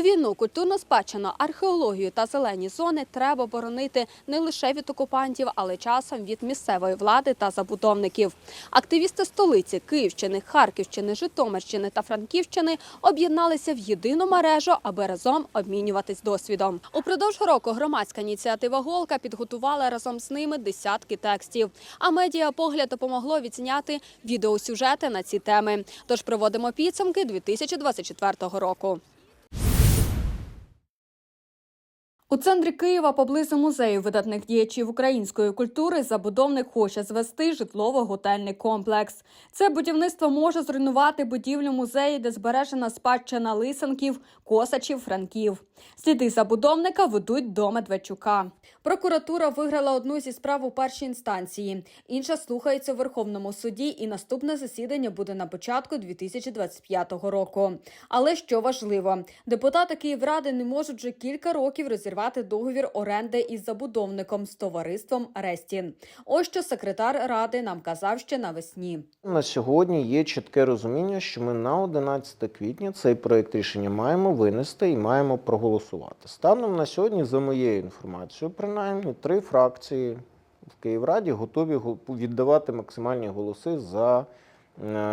Війну культурну спадщину, археологію та зелені зони треба боронити не лише від окупантів, але часом від місцевої влади та забудовників. Активісти столиці Київщини, Харківщини, Житомирщини та Франківщини об'єдналися в єдину мережу, аби разом обмінюватись досвідом. Упродовж року громадська ініціатива Голка підготувала разом з ними десятки текстів. А медіа погляд допомогло відзняти відеосюжети на ці теми. Тож проводимо підсумки 2024 року. У центрі Києва поблизу музею видатних діячів української культури забудовник хоче звести житлово-готельний комплекс. Це будівництво може зруйнувати будівлю музею, де збережена спадщина лисенків, косачів, франків. Сліди забудовника ведуть до Медведчука. Прокуратура виграла одну зі справ у першій інстанції. Інша слухається у Верховному суді, і наступне засідання буде на початку 2025 року. Але що важливо, депутати Київради не можуть вже кілька років розірвати договір оренди із забудовником з товариством Рестін. Ось що секретар ради нам казав ще навесні. На сьогодні є чітке розуміння, що ми на 11 квітня цей проект рішення маємо винести і маємо проголосувати. Станом на сьогодні, за моєю інформацією, принаймні три фракції в Київраді готові віддавати максимальні голоси за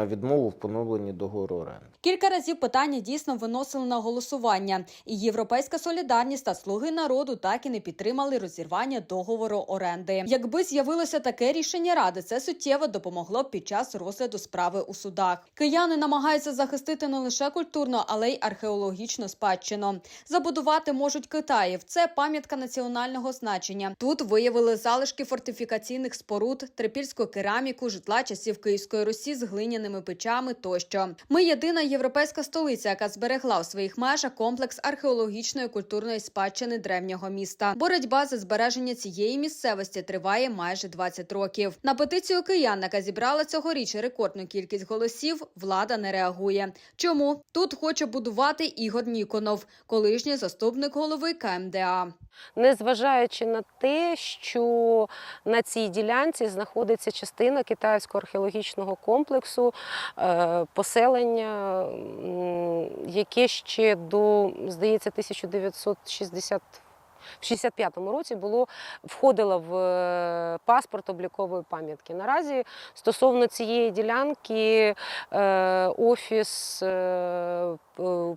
відмову в поновленні договору оренди. Кілька разів питання дійсно виносили на голосування, і Європейська солідарність та слуги народу так і не підтримали розірвання договору оренди. Якби з'явилося таке рішення ради, це суттєво допомогло б під час розгляду справи у судах. Кияни намагаються захистити не лише культурну, але й археологічну спадщину. Забудувати можуть Китаїв. Це пам'ятка національного значення. Тут виявили залишки фортифікаційних споруд, трипільську кераміку, житла часів Київської Русі з глиняними печами тощо. Ми єдина європейська столиця, яка зберегла у своїх межах комплекс археологічної культурної спадщини древнього міста. Боротьба за збереження цієї місцевості триває майже 20 років. На петицію киян, яка зібрала цьогоріч рекордну кількість голосів, влада не реагує. Чому тут хоче будувати Ігор Ніконов, колишній заступник голови КМДА. незважаючи на те, що на цій ділянці знаходиться частина китайського археологічного комплексу е, поселення, яке ще до, здається, 1960 в 65-му році було входило в е, паспорт облікової пам'ятки. Наразі стосовно цієї ділянки е, офіс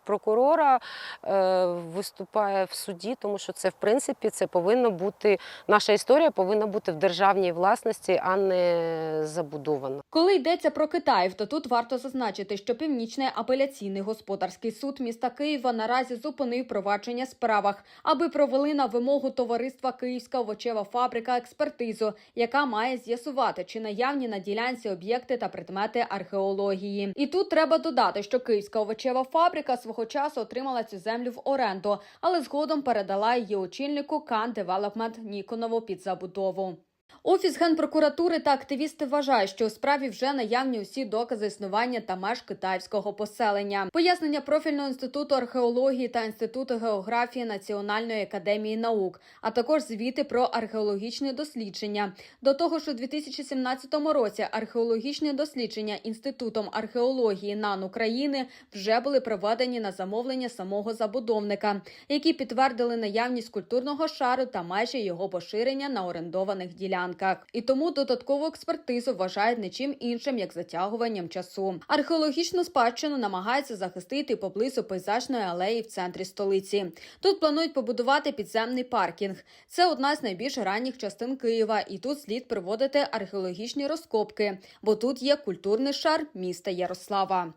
прокурора е, виступає в суді, тому що це в принципі це повинно бути наша історія повинна бути в державній власності, а не забудована. Коли йдеться про Китаїв, то тут варто зазначити, що Північний апеляційний господарський суд міста Києва наразі зупинив провадження справах, аби провели на вимогу товариства Київська овочева фабрика експертизу, яка має з'ясувати, чи наявні на ділянці об'єкти та предмети археології. І тут треба додати, що Київська овочева фабрика свого часу отримала цю землю в оренду, але згодом передала її очільнику Кан Девелопмент Ніконову під забудову. Офіс генпрокуратури та активісти вважають, що у справі вже наявні усі докази існування та меж китайського поселення. Пояснення профільного інституту археології та інституту географії Національної академії наук, а також звіти про археологічне дослідження. До того ж, у 2017 році археологічні дослідження інститутом археології НАН України вже були проведені на замовлення самого забудовника, які підтвердили наявність культурного шару та межі його поширення на орендованих ділянках. І тому додаткову експертизу вважають не чим іншим, як затягуванням часу. Археологічну спадщину намагаються захистити поблизу пейзажної алеї в центрі столиці. Тут планують побудувати підземний паркінг. Це одна з найбільш ранніх частин Києва, і тут слід проводити археологічні розкопки, бо тут є культурний шар міста Ярослава.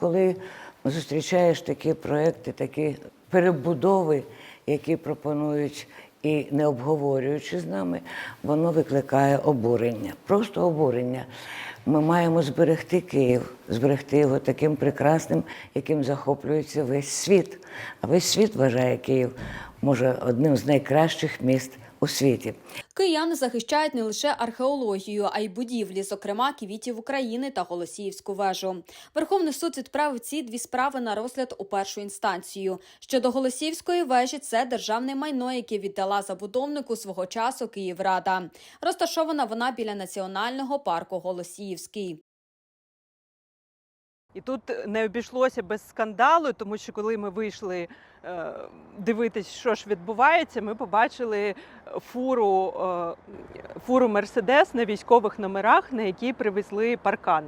Коли зустрічаєш такі проекти, такі перебудови, які пропонують і не обговорюючи з нами, воно викликає обурення. Просто обурення. Ми маємо зберегти Київ, зберегти його таким прекрасним, яким захоплюється весь світ. А весь світ вважає Київ, може, одним з найкращих міст у світі. Кияни захищають не лише археологію, а й будівлі, зокрема квітів України та Голосіївську вежу. Верховний суд відправив ці дві справи на розгляд у першу інстанцію. Щодо Голосіївської вежі, це державне майно, яке віддала забудовнику свого часу Київрада. Розташована вона біля національного парку Голосіївський. І тут не обійшлося без скандалу, тому що коли ми вийшли е, дивитись, що ж відбувається, ми побачили фуру, е, фуру Мерседес на військових номерах, на якій привезли паркан.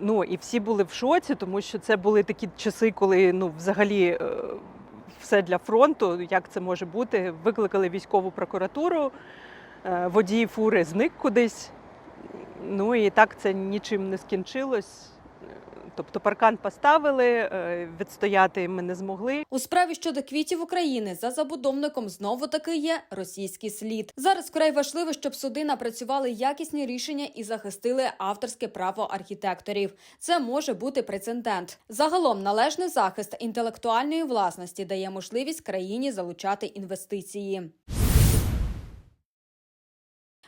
Ну і всі були в шоці, тому що це були такі часи, коли ну взагалі е, все для фронту. Як це може бути? Викликали військову прокуратуру, е, водій фури зник кудись. Ну і так це нічим не скінчилось. Тобто паркан поставили, е, відстояти ми не змогли. У справі щодо квітів України за забудовником знову таки є російський слід. Зараз вкрай важливо, щоб суди напрацювали якісні рішення і захистили авторське право архітекторів. Це може бути прецедент. Загалом належний захист інтелектуальної власності дає можливість країні залучати інвестиції.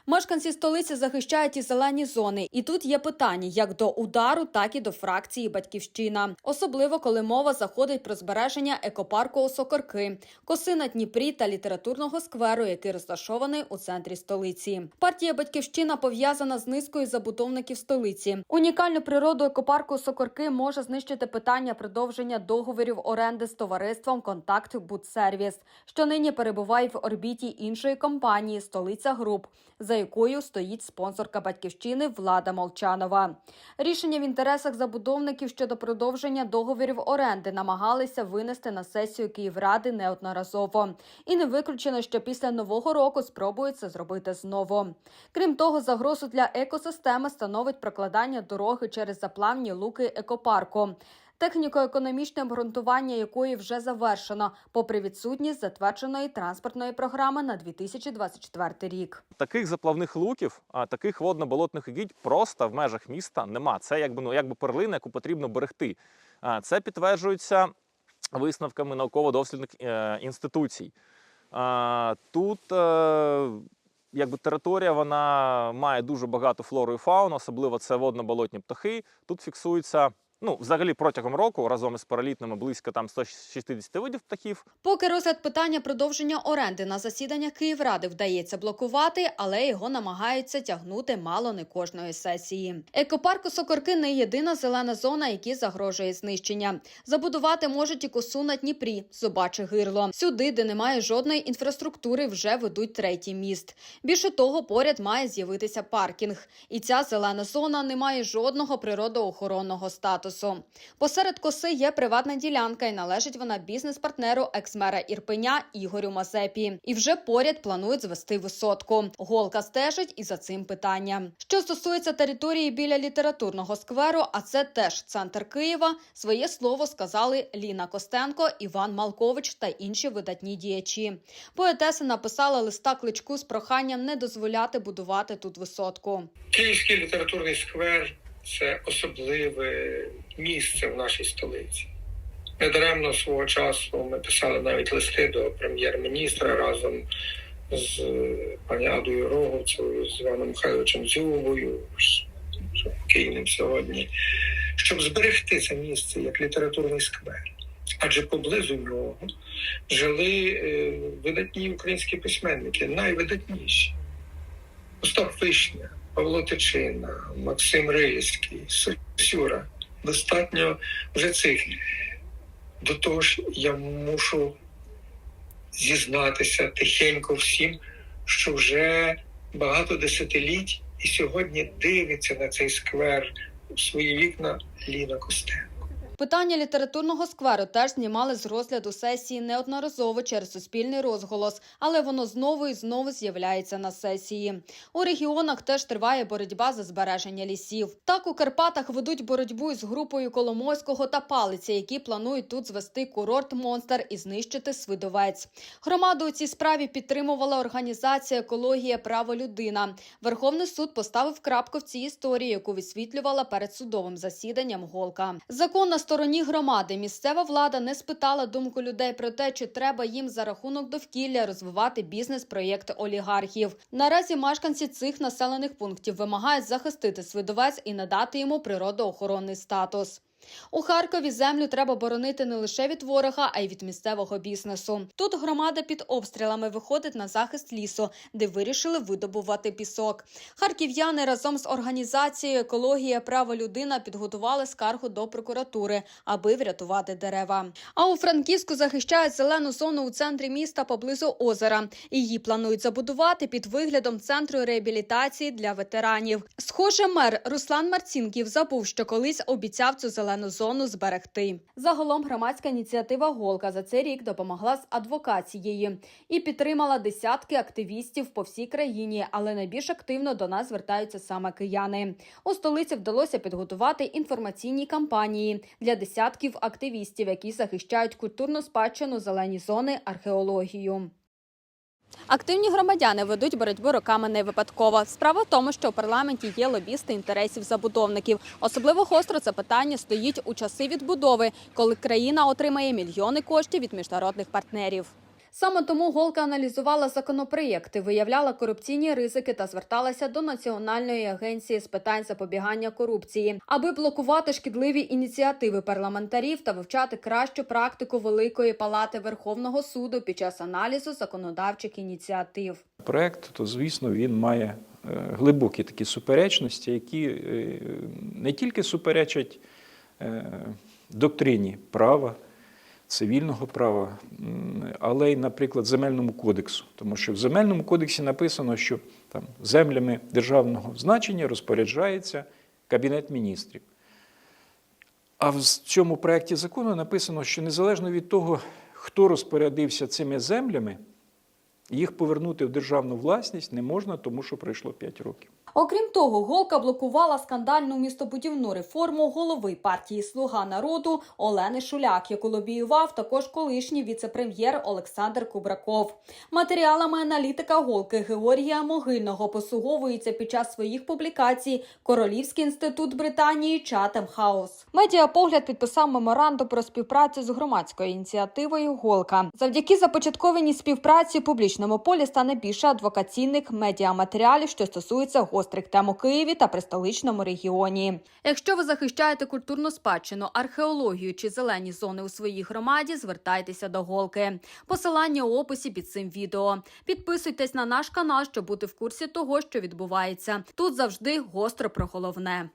Мешканці столиці захищають і зелені зони, і тут є питання як до удару, так і до фракції Батьківщина, особливо коли мова заходить про збереження екопарку Осокорки, коси на Дніпрі та літературного скверу, який розташований у центрі столиці. Партія Батьківщина пов'язана з низкою забудовників столиці. Унікальну природу екопарку Сокорки може знищити питання продовження договорів оренди з товариством Контакт Будсервіс, що нині перебуває в орбіті іншої компанії Столиця Груп, за якою стоїть спонсорка батьківщини Влада Молчанова. Рішення в інтересах забудовників щодо продовження договорів оренди намагалися винести на сесію Київради неодноразово. І не виключено, що після нового року спробують це зробити знову. Крім того, загрозу для екосистеми становить прокладання дороги через заплавні луки екопарку. Техніко-економічне обґрунтування якої вже завершено, попри відсутність затвердженої транспортної програми на 2024 рік. таких заплавних луків, а таких водно-болотних угідь просто в межах міста нема. Це якби ну якби перлина, яку потрібно берегти. Це підтверджується висновками науково-дослідних е, інституцій. Тут е, якби територія вона має дуже багато флору і фауну, особливо це водно-болотні птахи. Тут фіксується. Ну, взагалі протягом року разом із паралітними близько там 160 видів птахів. Поки розгляд питання продовження оренди на засіданнях Київради вдається блокувати, але його намагаються тягнути мало не кожної сесії. Екопарк Сокорки не єдина зелена зона, якій загрожує знищення. Забудувати можуть і косу на Дніпрі, собаче гирло. Сюди, де немає жодної інфраструктури, вже ведуть третій міст. Більше того, поряд має з'явитися паркінг, і ця зелена зона не має жодного природоохоронного статусу. Посеред коси є приватна ділянка, і належить вона бізнес-партнеру екс-мера Ірпеня Ігорю Мазепі. І вже поряд планують звести висотку. Голка стежить і за цим питанням. Що стосується території біля літературного скверу, а це теж центр Києва. Своє слово сказали Ліна Костенко, Іван Малкович та інші видатні діячі. Поетеса написала листа кличку з проханням не дозволяти будувати тут висотку. Київський літературний сквер це особливе місце в нашій столиці. Недаремно свого часу ми писали навіть листи до прем'єр-міністра разом з е, пані Адою Роговцевою, з Іваном Михайловичем Дзюбою, що покійним сьогодні, щоб зберегти це місце як літературний сквер. Адже поблизу нього жили е, видатні українські письменники, найвидатніші. Остап Вишня, Павло Тичина, Максим Рильський, Сосюра. Достатньо вже цих. До того ж, я мушу зізнатися тихенько всім, що вже багато десятиліть і сьогодні дивиться на цей сквер у свої вікна Ліна Костенко. Питання літературного скверу теж знімали з розгляду сесії неодноразово через суспільний розголос, але воно знову і знову з'являється на сесії. У регіонах теж триває боротьба за збереження лісів. Так у Карпатах ведуть боротьбу із групою Коломойського та Палиці, які планують тут звести курорт монстр і знищити свидовець. Громаду у цій справі підтримувала організація Екологія Право людина. Верховний суд поставив крапку в цій історії, яку висвітлювала перед судовим засіданням Голка. Закон на стороні громади. Місцева влада не спитала думку людей про те, чи треба їм за рахунок довкілля розвивати бізнес-проєкти олігархів. Наразі мешканці цих населених пунктів вимагають захистити свидовець і надати йому природоохоронний статус. У Харкові землю треба боронити не лише від ворога, а й від місцевого бізнесу. Тут громада під обстрілами виходить на захист лісу, де вирішили видобувати пісок. Харків'яни разом з організацією Екологія право людина підготували скаргу до прокуратури, аби врятувати дерева. А у Франківську захищають зелену зону у центрі міста поблизу озера. Її планують забудувати під виглядом центру реабілітації для ветеранів. Схоже, мер Руслан Марцінків забув, що колись обіцяв цю зелену зону зберегти. Загалом громадська ініціатива Голка за цей рік допомогла з адвокацією і підтримала десятки активістів по всій країні, але найбільш активно до нас звертаються саме кияни. У столиці вдалося підготувати інформаційні кампанії для десятків активістів, які захищають культурну спадщину, зелені зони, археологію. Активні громадяни ведуть боротьбу роками не випадково. Справа в тому, що у парламенті є лобісти інтересів забудовників. Особливо гостро це питання стоїть у часи відбудови, коли країна отримає мільйони коштів від міжнародних партнерів. Саме тому Голка аналізувала законопроєкти, виявляла корупційні ризики та зверталася до Національної агенції з питань запобігання корупції, аби блокувати шкідливі ініціативи парламентарів та вивчати кращу практику Великої палати Верховного суду під час аналізу законодавчих ініціатив. проект, то звісно він має е, глибокі такі суперечності, які е, не тільки суперечать е, доктрині права, цивільного права, але й, наприклад, земельному кодексу. Тому що в земельному кодексі написано, що там землями державного значення розпоряджається Кабінет міністрів. А в цьому проєкті закону написано, що незалежно від того, хто розпорядився цими землями, їх повернути в державну власність не можна, тому що пройшло 5 років. Окрім того, Голка блокувала скандальну містобудівну реформу голови партії Слуга народу Олени Шуляк, яку лобіював також колишній віце-прем'єр Олександр Кубраков. Матеріалами аналітика Голки Георгія Могильного послуговується під час своїх публікацій Королівський інститут Британії Чатем Хаус. Медіапогляд підписав меморандум про співпрацю з громадською ініціативою Голка. Завдяки започаткованій співпраці в публічному полі стане більше адвокаційних медіаматеріалів, що стосуються гострих тем у Києві та престоличному регіоні. Якщо ви захищаєте культурну спадщину, археологію чи зелені зони у своїй громаді, звертайтеся до Голки. Посилання у описі під цим відео. Підписуйтесь на наш канал, щоб бути в курсі того, що відбувається. Тут завжди гостро про головне.